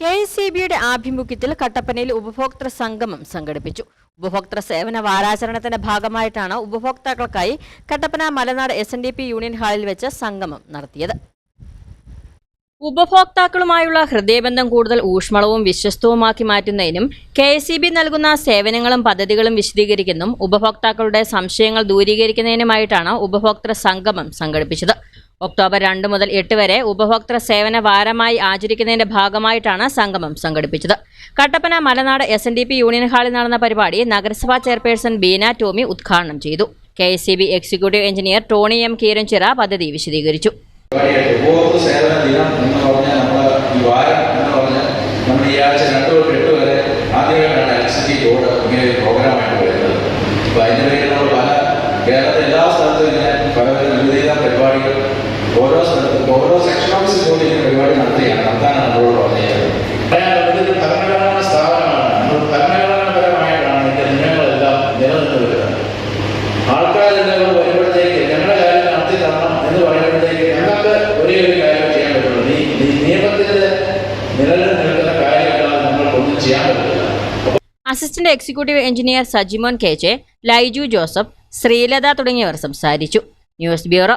K S C ബിയുടെ ആഭിമുഖ്യത്തിൽ കട്ടപ്പനയിൽ ഉപഭോക്തൃ സംഗമം സംഘടിപ്പിച്ചു. ഉപഭോക്തൃ സേവന വാരാചരണത്തിന്റെ ഭാഗമായിട്ടാണ് ഉപഭോക്താക്കൾക്കായി Kattappana Malanad S N D P union ഹാളിൽ വെച്ച് സംഗമം നടത്തിയത്. ഉപഭോക്താക്കളുമായുള്ള ഹൃദയബന്ധം കൂടുതൽ ഊഷ്മളവും വിശ്വസ്തവുമാക്കി മാറ്റുന്നതിനും കെ എസ് സി ബി നൽകുന്ന സേവനങ്ങളും പദ്ധതികളും വിശദീകരിക്കുന്നതും ഉപഭോക്താക്കളുടെ സംശയങ്ങൾ ദൂരീകരിക്കുന്നതിനുമായിട്ടാണ് ഉപഭോക്തൃ സംഗമം സംഘടിപ്പിച്ചത്. ഒക്ടോബർ രണ്ട് മുതൽ എട്ട് വരെ ഉപഭോക്തൃ സേവന വാരമായി ആചരിക്കുന്നതിന്റെ ഭാഗമായിട്ടാണ് സംഗമം സംഘടിപ്പിച്ചത്. കട്ടപ്പന മലനാട് എസ് യൂണിയൻ ഹാളിൽ നടന്ന പരിപാടി നഗരസഭാ ചെയർപേഴ്സൺ ബീന ടോമി ഉദ്ഘാടനം ചെയ്തു. K executive engineer Tony M Keeranchira പദ്ധതി വിശദീകരിച്ചു. ഉപഭോക്തൃ സേവന ദിനം എന്ന് ഇങ്ങനെ ഒരു പ്രോഗ്രാമായിട്ട് വരുന്നത്. അപ്പോൾ നമ്മൾ പല കേരളത്തിലെ എല്ലാ സ്ഥലത്തും ഇങ്ങനെ പല പല വിവിധ പരിപാടികൾ ഓരോ സ്ഥലത്തും ഓരോ സെക്ഷൻ ഓഫീസിൽ പരിപാടി നടത്തുകയാണ്. നടത്താനാണ് നമ്മളോട് പറഞ്ഞത് നമ്മൾ ആൾക്കാർ ഒരേ ചെയ്യാൻ നിയമത്തിന്റെ ചെയ്യാൻ assistant executive engineer Sajimon K J Laiju Joseph Sreelatha തുടങ്ങിയവർ സംസാരിച്ചു. News bureau